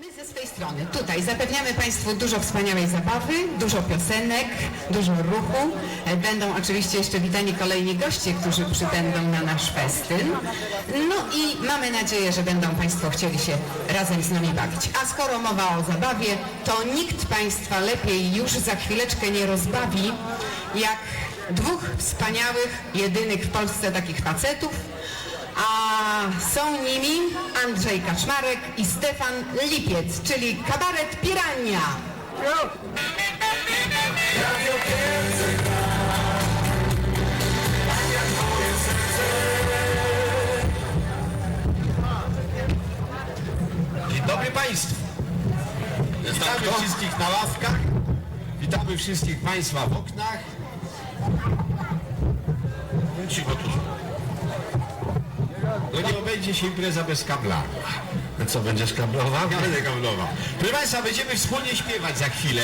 My ze swej strony tutaj zapewniamy Państwu dużo wspaniałej zabawy, dużo piosenek, dużo ruchu. E, Będą oczywiście jeszcze witani kolejni goście, którzy przybędą na nasz festyn. No i mamy nadzieję, że będą Państwo chcieli się razem z nami bawić. A skoro mowa o zabawie, to nikt Państwa lepiej już za chwileczkę nie rozbawi, jak dwóch wspaniałych, jedynych w Polsce takich facetów, a są nimi Andrzej Kaczmarek i Stefan Lipiec, czyli kabaret Pirania. Dzień dobry Państwu. Witamy wszystkich na ławkach. Witamy wszystkich Państwa w oknach. Cicho tu. No nie obejdzie się impreza bez kabla. No co, będziesz kablował? Ja będę kablował. Proszę Państwa, będziemy wspólnie śpiewać za chwilę.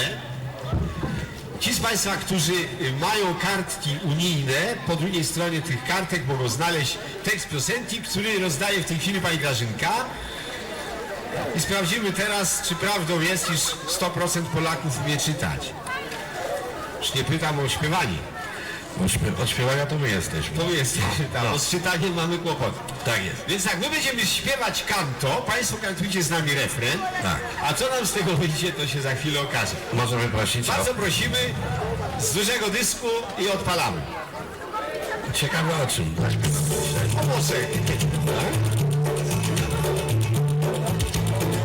Ci z Państwa, którzy mają kartki unijne, po drugiej stronie tych kartek mogą znaleźć tekst piosenki, który rozdaje w tej chwili Pani Grażynka. I sprawdzimy teraz, czy prawdą jest, iż 100% Polaków umie czytać. Już nie pytam o śpiewanie. Od śpie- Od śpiewania to my jesteśmy. To my jesteśmy tam, bo z czytaniem mamy kłopot. Tak jest. Więc tak, my będziemy śpiewać kanto, Państwo kantujcie z nami refren. Tak. A co nam z tego wyjdzie, to się za chwilę okaże. Możemy prosić Bardzo o... prosimy z dużego dysku i odpalamy. Ciekawe o czym dzisiaj. O może.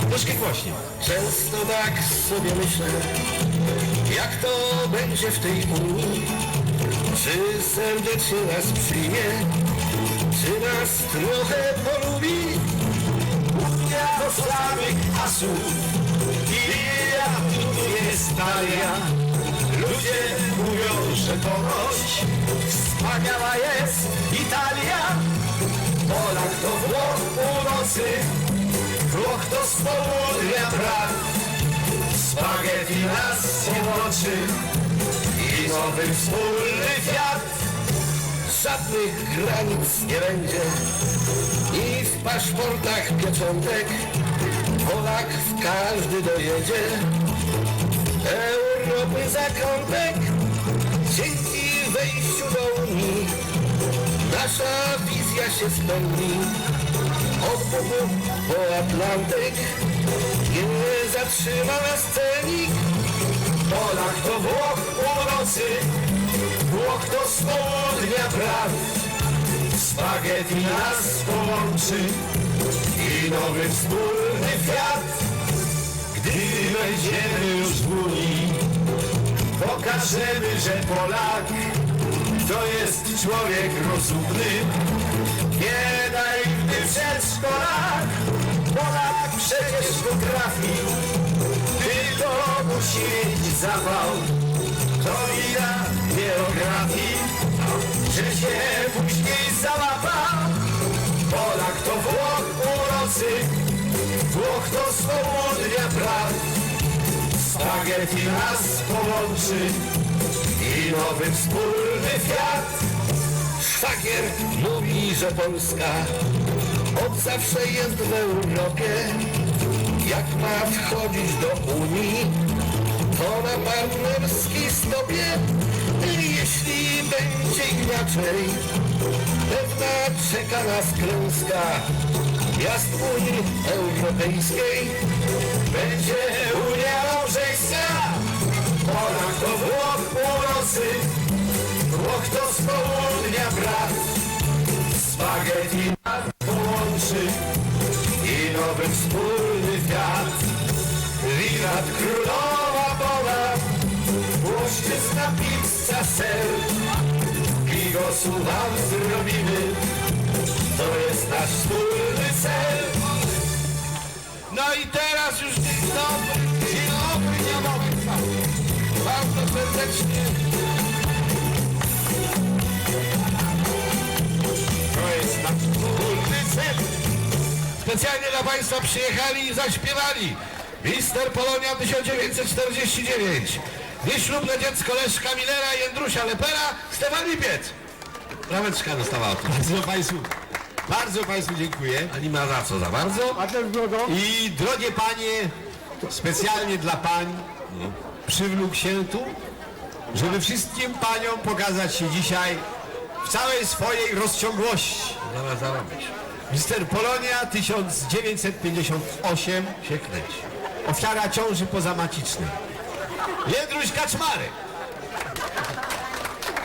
Troszkę głośniej. Często tak sobie myślę, jak to będzie w tej Unii. Czy serdecznie nas przyjmie, czy nas trochę polubi? Unia do samych asów i ja tu jest talia. Ludzie mówią, że ponoć wspaniała jest Italia. Polak to Włoch północy, Włoch to z południa brat. Spaghetti nas zjednoczy i nowy wspólny świat. Żadnych granic nie będzie i w paszportach pieczątek Polak w każdy dojedzie. Europy zakątek dzięki wejściu do Unii nasza wizja się spełni. Od Bugu po Atlantyk nie zatrzyma nas. Polak to Włoch północy, Włoch to z południa brat. Spaghetti nas połączy i nowy wspólny świat. Gdy będziemy już w Unii, pokażemy, że Polak to jest człowiek rozumny. Nie naiwny przedszkolak, Polak przecież potrafi, musi mieć zapał. To wina geografii, że się później załapał. Polak to Włoch północy, Włoch to z południa brat. Spaghetti nas połączy i nowy wspólny świat. Szwagier mówi, że Polska od zawsze jest w Europie. Jak ma wchodzić do Unii, to na partnerskiej stopie. Jeśli będzie inaczej, pewna czeka nas klęska. Unii Europejskiej będzie Unia Małżeńska. Polak to Włoch północy, Włoch to z południa brat. Spaghetti nas połączy i nowy wspólny świat. Wirat królowa Boga, Włoszczyzna, pizza, ser. Bigosу wam zrobimy, to jest nasz wspólny cel. No i teraz już dzień dobry, dzień dobry, dzień dobry. Bardzo serdecznie. To jest nasz wspólny cel. Specjalnie dla Państwa przyjechali i zaśpiewali. Mister Polonia 1949. Nieślubne dziecko Leszka Millera i Jędrusia Lepera, Stefan Lipiec. Praweczka dostała od Bardzo Państwu Bardzo Państwu dziękuję. A nie ma za co za bardzo. I drogie panie, specjalnie dla pań przywlókł się tu, żeby wszystkim paniom pokazać się dzisiaj w całej swojej rozciągłości. Zaraz zarobisz. Mister Polonia 1958, Się kręci. ofiara ciąży pozamacicznej. Jędruś Kaczmarek.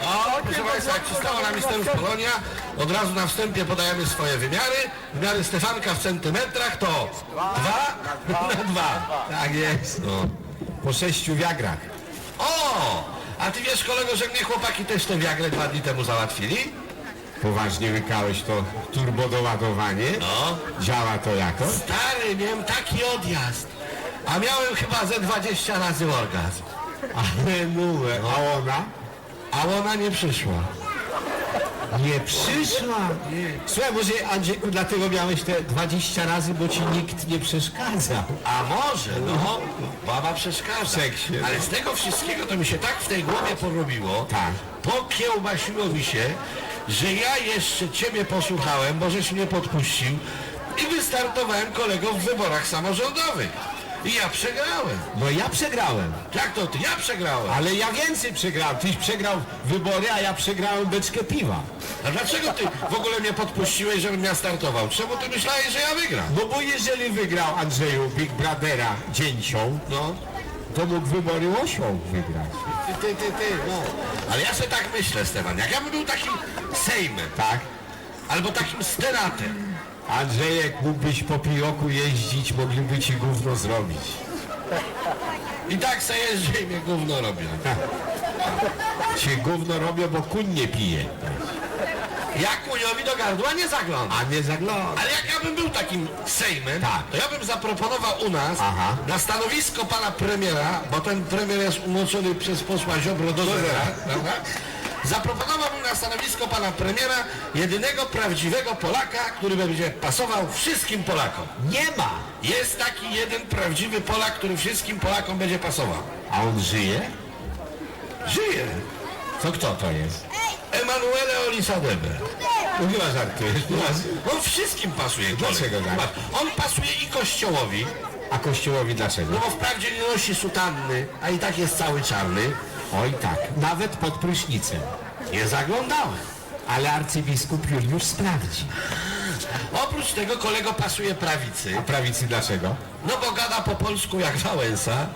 O, proszę Państwa, jak przystało na misteriów Polonia, od razu na wstępie podajemy swoje wymiary. Wymiary Stefanka w centymetrach to dwa na dwa. Tak jest. No. Po sześciu wiagrach. O! A ty wiesz kolego, że mnie chłopaki też te wiagle dwa dni temu załatwili? Poważnie łykałeś to turbodoładowanie. No. Działa to jakoś? Stary, miałem taki odjazd. A miałem chyba ze 20 razy orgazm. Ale numer. A ona? A ona nie przyszła. Nie przyszła. Słuchaj, może Andrzejku, dlatego miałeś te 20 razy, bo ci nikt nie przeszkadzał. A może, no, baba przeszkadza. Seksie, no. Ale z tego wszystkiego to mi się tak w tej głowie porobiło, Tak. pokiełbasiło mi się, że ja jeszcze ciebie posłuchałem, bo żeś mnie podpuścił i wystartowałem kolego w wyborach samorządowych. I ja przegrałem. No ja przegrałem, Jak to ty? Ja przegrałem. ale ja więcej przegrałem. Tyś przegrał wybory, a ja przegrałem beczkę piwa. A dlaczego ty w ogóle mnie podpuściłeś, żebym ja startował? Czemu ty myślałeś, że ja wygram? No bo jeżeli wygrał Andrzeju Big Brothera dzięcią, No. to mógł wybory osioł wygrać. Ty, ty, ty, ty, no. Ale ja sobie tak myślę, Stefan, jak ja bym był takim sejmem, Tak? albo takim stenatem, Andrzejek mógłbyś po piroku jeździć, mogliby ci gówno zrobić. i tak se jeżdżę i mnie gówno robią. Cię gówno robią, bo kuń nie pije. Ja kuniowi do gardła nie zaglądam. A nie zagląda. Ale jak ja bym był takim sejmem, Tak. to ja bym zaproponował u nas Aha. na stanowisko pana premiera, bo ten premier jest umoczony przez posła Ziobro do zera, prawda? Zaproponowałbym na stanowisko pana premiera jedynego prawdziwego Polaka, który będzie pasował wszystkim Polakom. Nie ma. Jest taki jeden prawdziwy Polak, który wszystkim Polakom będzie pasował. A on żyje? Żyje. To kto to jest? Emanuele Olisadebe. No chyba żartujesz. On wszystkim pasuje. Dlaczego tak? Zobacz, On pasuje i kościołowi, A kościołowi dlaczego? no bo wprawdzie nie nosi sutanny, a i tak jest cały czarny. Oj tak, nawet pod prysznicem. Nie zaglądałem. Ale arcybiskup Juliusz sprawdzi. Oprócz tego kolego pasuje prawicy, A prawicy dlaczego? no bo gada po polsku jak Wałęsa,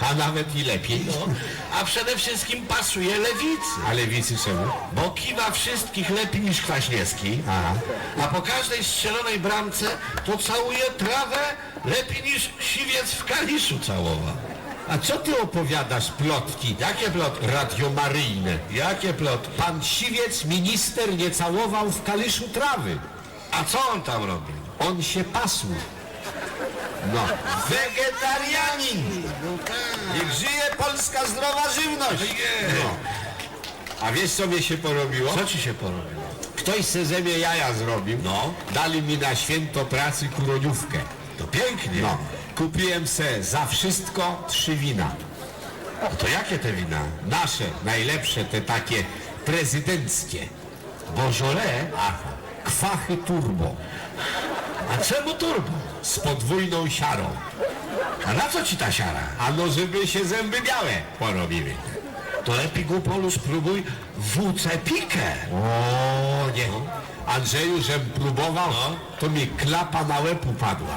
A nawet i lepiej. no, a przede wszystkim pasuje lewicy, A lewicy czemu? bo kiwa wszystkich lepiej niż Kwaśniewski, Aha. a po każdej strzelonej bramce to całuje trawę lepiej niż siwiec w Kaliszu całował. A co ty opowiadasz plotki? Jakie plotki? Radiomaryjne. Jakie plotki? Pan Siwiec, minister, nie całował w Kaliszu trawy. A co on tam robi? On się pasł. No. Wegetarianin! Niech żyje polska zdrowa żywność! No. A wiesz co mnie się porobiło? Co ci się porobiło? Ktoś se ze mnie jaja zrobił. No. Dali mi na święto pracy kuroniówkę. To pięknie. No. Kupiłem se za wszystko trzy wina. No to jakie te wina? Nasze, najlepsze, te takie prezydenckie. Bożole? A kwachy turbo A czemu turbo? z podwójną siarą. A na co ci ta siara? Ano, żeby się zęby białe porobiły. To lepiej głupolu spróbuj WC Pikę. O nie. Andrzeju, żem próbował, No. to mi klapa na łeb upadła.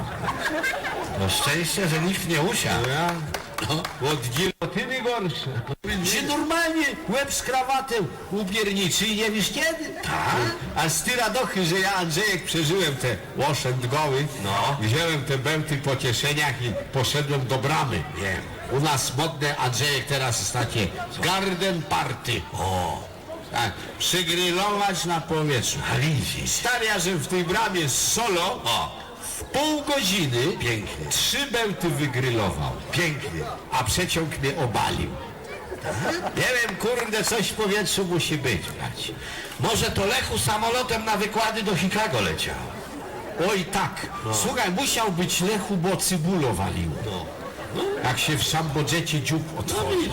No szczęście, że nikt nie usiadł. Ja? No, od gilotyny gorsze. Się normalnie łeb z krawatem upierniczy i nie wiesz kiedy. Tak? A z tyradochy, że ja Andrzejek przeżyłem te łoszęd goły, No. wziąłem te bełty po kieszeniach i poszedłem do bramy. Wiem. U nas modne Andrzejek teraz jest takie garden party. O, Tak, przygrillować na powietrzu. a widzisz. Stary, ja żem w tej bramie z solo O, w pół godziny Pięknie. trzy bełty wygrylował. pięknie. a przeciąg mnie obalił. Nie wiem, kurde, coś w powietrzu musi być, bracie. Może to Lechu samolotem na wykłady do Chicago leciał. Oj tak, słuchaj, musiał być Lechu, bo cybulo walił. Jak się w szambodżecie dziób otworzył.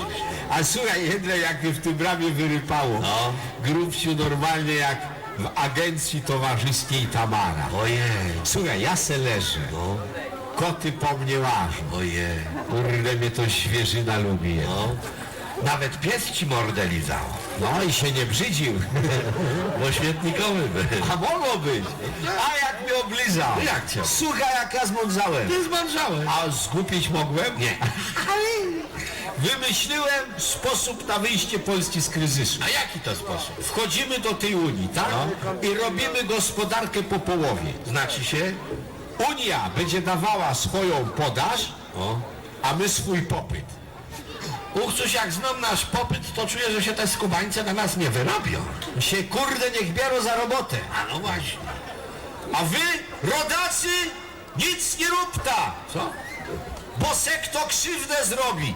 A słuchaj, jedne jak mnie w tym bramie wyrypało. No. Grubciu normalnie jak w agencji towarzyskiej Tamara. Ojej, Słuchaj, ja se leżę. no, Koty po mnie łażą. ojej. Kurde, mnie to świeżyna lubi. No. Nawet pies ci mordę lizał. No i się nie brzydził. Bo śmietnikowy był. A mogło być. A jak mnie oblizał. Jak cię? Słuchaj, jak ja zmądrzałem. Ty zmądrzałeś. A zgubić mogłem? Nie. Wymyśliłem sposób na wyjście Polski z kryzysu. A jaki to sposób? Wchodzimy do tej Unii, tak? I robimy gospodarkę po połowie. Znaczy się? Unia będzie dawała swoją podaż, O. a my swój popyt. Uchcuś, jak znam nasz popyt, to czuję, że się te skubańce na nas nie wyrobią. Się kurde niech biorą za robotę. A no właśnie. A wy, rodacy, nic nie róbta, Co? bo se kto krzywdę zrobi.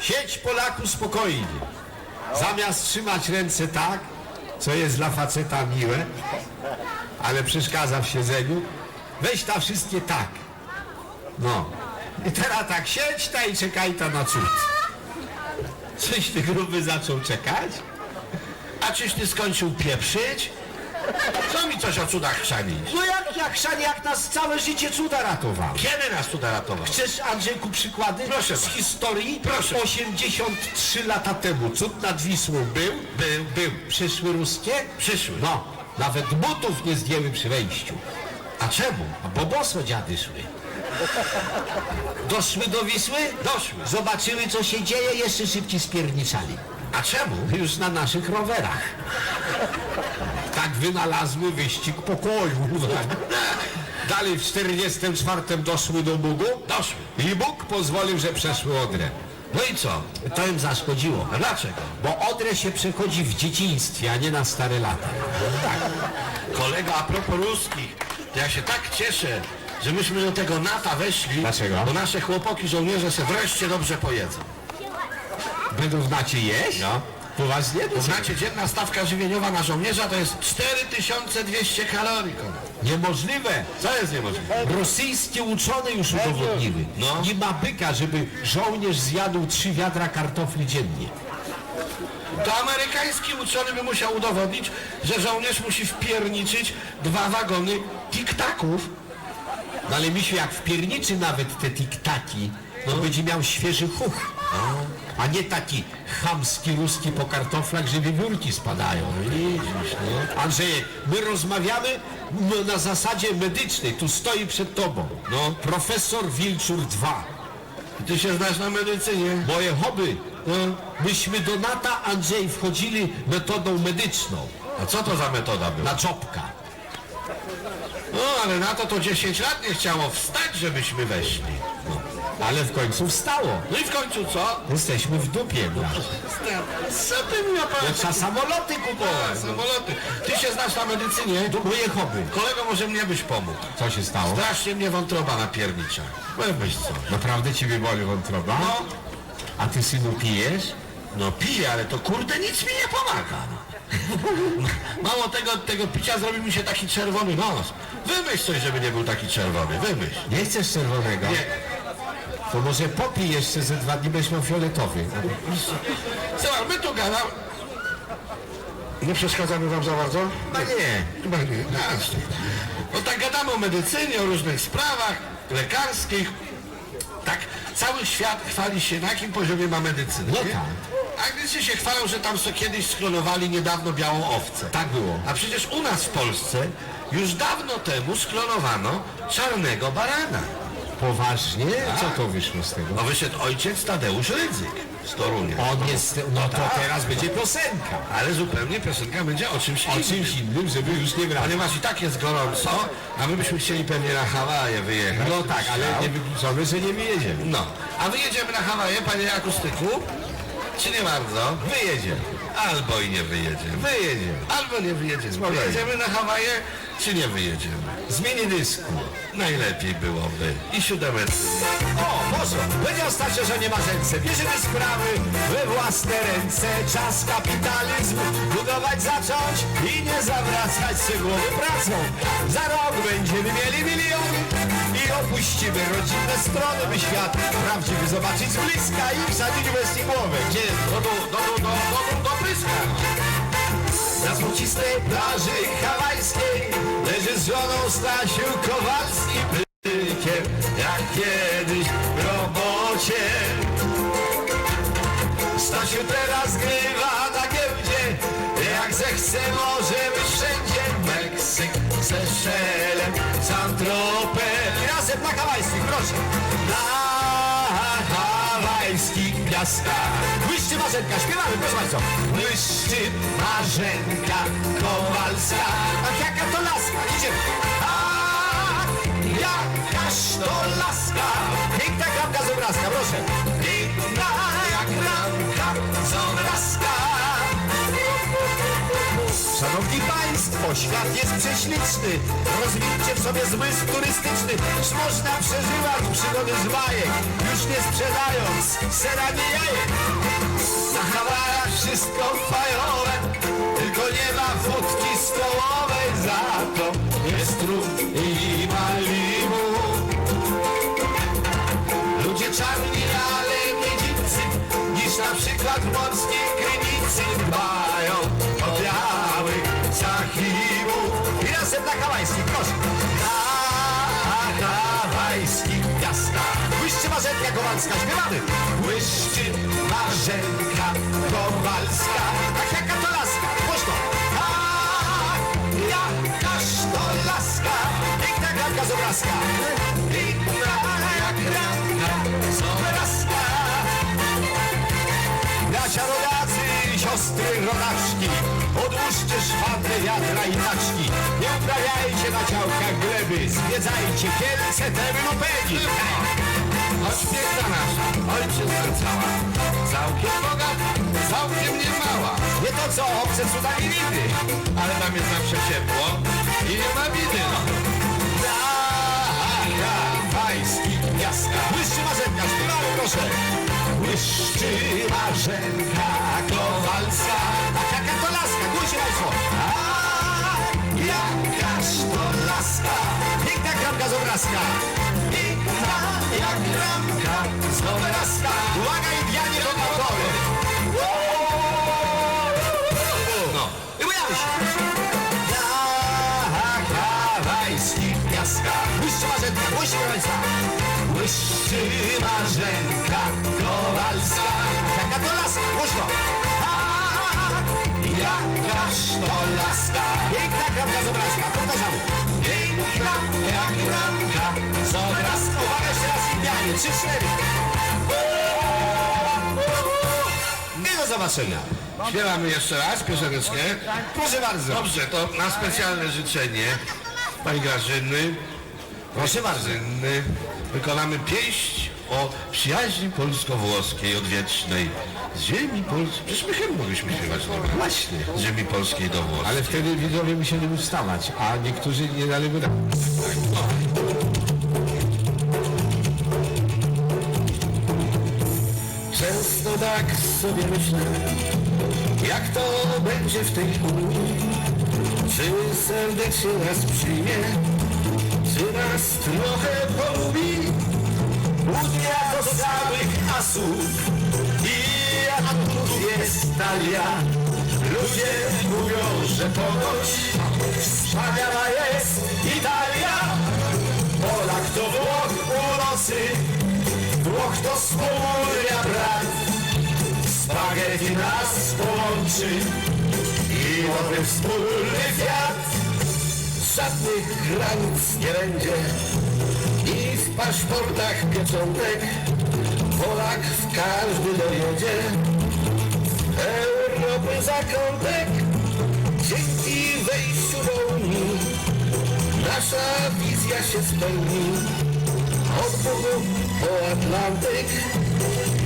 Siedź Polaku spokojnie. Zamiast trzymać ręce tak, co jest dla faceta miłe, ale przeszkadza w siedzeniu, weź ta wszystkie tak. No. I teraz tak siedź ta i czekaj ta na cud. Coś ty gruby zaczął czekać? A czyś ty skończył pieprzyć? Co mi coś o cudach chrzanić? No jak, jak szanie, jak nas całe życie cuda ratował. Kiedy nas tu ratował? Chcesz Andrzejku przykłady Proszę z historii? Proszę. 83 lata temu cud nad Wisłą był? Był, był. Przyszły ruskie? Przyszły. No, nawet butów nie zdjęły przy wejściu. A czemu? A bo boso dziady szły. Doszły do Wisły? Doszły. Zobaczyły co się dzieje, jeszcze szybciej spierniczali. A czemu? Już na naszych rowerach. Tak wynalazły wyścig pokoju. Dalej w 44 doszły do Bugu. Doszły. I Bóg pozwolił, że przeszły Odrę. No i co? To im zaszkodziło. A dlaczego? Bo Odrę się przechodzi w dzieciństwie, a nie na stare lata. Kolega, a propos ruskich, to ja się tak cieszę, że myśmy do tego NATO weszli. Dlaczego? Bo nasze chłopaki żołnierze se wreszcie dobrze pojedzą. Będą w nacie jeść? No. Poważnie? Znacie, dzienna stawka żywieniowa na żołnierza to jest 4200 kalorii. Niemożliwe. Co jest niemożliwe? Rosyjskie uczone już udowodniły. No. Nie ma byka, żeby żołnierz zjadł trzy wiadra kartofli dziennie. To amerykański uczony by musiał udowodnić, że żołnierz musi wpierniczyć dwa wagony tiktaków. No ale misiu, jak wpierniczy nawet te tiktaki, to będzie miał świeży chuch. A nie taki chamski ruski po kartoflach, że wiewiórki spadają. Widzisz, nie? Andrzejek, my rozmawiamy no, na zasadzie medycznej. Tu stoi przed tobą. No, profesor Wilczur 2. Ty się znasz na medycynie. Moje hobby. No, myśmy do Nata, Andrzej, wchodzili metodą medyczną. A co to za metoda była? Na czopka. No, ale na to to 10 lat nie chciało wstać, żebyśmy weszli. Ale w końcu wstało. No i w końcu co? Jesteśmy w dupie. No. Co ty mi No, opowiadasz? trzeba samoloty kupować. Samoloty. Ty się znasz na medycynie? Moje hobby. Kolego, może mnie byś pomógł. Co się stało? Strasznie mnie wątroba napiernicza. Weź coś. Naprawdę ciebie boli wątroba? No, A ty synu pijesz? no piję, ale to kurde nic mi nie pomaga. Mało tego, od tego picia zrobił mi się taki czerwony nos. Wymyśl coś, żeby nie był taki czerwony. Wymyśl. Nie chcesz czerwonego? Nie. To może popij jeszcze ze dwa dni, miał fioletowy. Zobacz, my tu gadamy. Nie przeszkadzamy wam za bardzo? No nie. Chyba nie. Jasne. No tak gadamy o medycynie, o różnych sprawach lekarskich. Tak, cały świat chwali się, na jakim poziomie ma medycynę. No nie? tak. A Anglicy się chwalą, że tam sobie kiedyś sklonowali niedawno białą owcę. Tak było. A przecież u nas w Polsce już dawno temu sklonowano czarnego barana. Poważnie? Co to wyszło z tego? No wyszedł ojciec Tadeusz Rydzyk z Torunia. On jest, no to tak. teraz będzie piosenka. Ale zupełnie piosenka będzie o czymś O innym. czymś innym, żeby już nie grać. Ponieważ i tak jest gorąco, a my byśmy chcieli pewnie na Hawaje wyjechać. No tak, ale nie wykluczamy, że nie wyjedziemy. No, a wyjedziemy na Hawaje, panie akustyku? Czy nie bardzo? Wyjedziemy. Albo i nie wyjedziemy. Wyjedziemy. Albo nie wyjedziemy. Spokojnie. Wyjedziemy na Hawaje, czy nie wyjedziemy? Zmienię dysku. Najlepiej byłoby. I siódemeczkę. O, może. Będzie ostatnio, że nie ma ręce. Bierzemy sprawy we własne ręce. Czas kapitalizm budować zacząć i nie zawracać się głowy pracą. Za rok będziemy mieli miliony i opuścimy rodzinne strony, by świat prawdziwy zobaczyć z bliska i wsadzić w głowę. Gdzie jest? Do, do, do, do, do, do, do, do pyska. Na złocistej plaży hawajskiej leży z żoną Stasiu Kowalskim bykiem, jak kiedyś w robocie. Stasiu teraz grywa na giełdzie, jak zechce może być wszędzie. Meksyk, Seszele, Santropel. Na hawajskich, proszę. Na hawajskich piaskach. Błyszczy Marzenka, śpiewamy, proszę bardzo. Błyszczy Marzenka Kowalska. Ach, jaka to laska, idziemy. Ach, jakaż to laska. Piękna klamka z obrazka, proszę. Szanowni Państwo, świat jest prześliczny. Rozwijcie w sobie zmysł turystyczny. Już można przeżywać przygody z bajek, już nie sprzedając sera nie jajek. Na Hawajach wszystko fajowe, tylko nie ma wódki stołowej. Za to jest rum i Malibu. Ludzie czarni, ale nie dzicy, niż na przykład w morskiej krynicy dbają Kowalska, śpiewamy. Błyszczy Marzenka Kowalska. Tak jaka to laska, głośno. Tak, jakaż to laska. Piękna klamka z obrazka. Piękna jak klamka z obrazka. Bracia rodacy, siostry rodaczki, odłóżcie szwady, wiadra i taczki. Nie uprawiajcie na działkach gleby, zwiedzajcie Kielce, Temy lub Pegi. Choć piękna nasza, ojczyzna cała, całkiem bogata, całkiem niemała, Nie to co, obce cuda i widy. ale tam jest zawsze ciepło i nie ma bidy, no. Na hawajskich miastach. Błyszczy Marzenka, śpiewamy proszę. Błyszczy Marzenka Kowalska. A jaka to laska, głosie Państwo. Jakaż to laska. Piękna kramka z obrazka. Piękna jak kramka z obrazka. Uwaga, Indianie do nagowy. No, i bujamy się. Na hawajskich piaskach Błyszczy Marzenka, błyszczy Kowalska Błyszczy Marzenka Kowalska Jaka to laska, głośno A, Jakaż to laska Piękna kramka z obrazka, powtarzamy Piękna jak kramka z obrazka Uwaga, jeszcze raz Indianie, trzy, cztery I do zobaczenia. Śpiewamy jeszcze raz pioseneczkę. Proszę bardzo. Dobrze, to na specjalne życzenie pani Grażyny, Proszę bardzo. Grażyny, wykonamy pieśń o przyjaźni polsko-włoskiej odwiecznej z ziemi polskiej. Przecież my chyba mogliśmy śpiewać nie? Właśnie z ziemi polskiej do Włoski. Ale wtedy widzowie musieli wstawać, a niektórzy nie dali by Często tak sobie myślę, jak to będzie w tej Unii. Czy serdecznie nas przyjmie, czy nas trochę polubi? Unia to samych asów i atutów jest talia. Ludzie mówią, że ponoć wspaniała jest Italia. Polak to Włoch północy, Włoch to wspólnia brat. Spaghetti nas połączy i nowy wspólny świat. Żadnych granic nie będzie paszportach pieczątek Polak w każdy dojedzie. Europy zakątek dzięki wejściu do Unii nasza wizja się spełni. Od Bogu po Atlantyk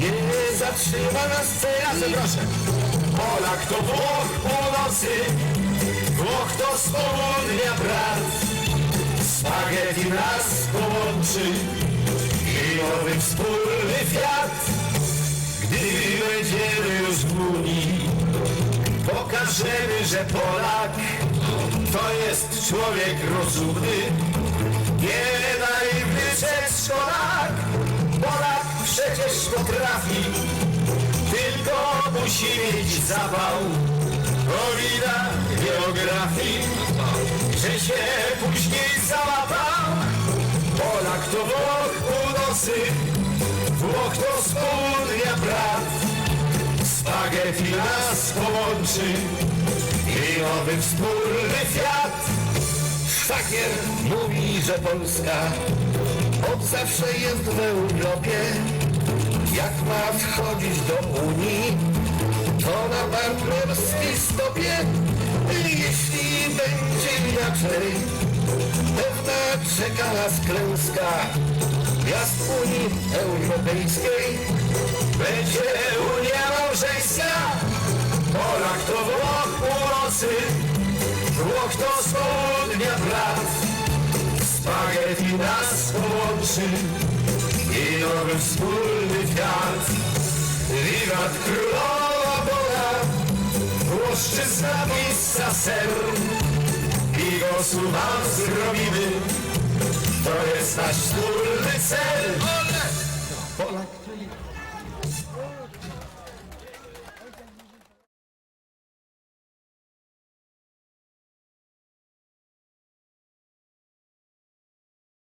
nie zatrzyma nas cel. proszę. Polak to Włoch północy, Włoch to wspólnia brat. Spaghetti nas połączy i nowy wspólny świat. Gdy będziemy już w Unii, pokażemy, że Polak to jest człowiek rozumny, nie naiwny przedszkolak. Polak przecież potrafi tylko musi mieć zapał. O wina, wie się to Włoch północy, Włoch to z południa brat. Spaghetti nas połączy i nowy wspólny Fiat. Szwagier mówi, że Polska od zawsze jest w Europie. Jak ma wchodzić do Unii, to na partnerskiej stopie. Jeśli będzie inaczej, pewna czeka nas klęska. Miast Unii Europejskiej Będzie Unia Małżeńska, Polak to Włoch północy, Włoch to z południa brat. Spaghetti nas połączy i nowy wspólny Fiat. Wiwat królowa Boga, Włoszczyzna miejsca ser. I głosu wam zrobimy, to jest nasz wspólny cel.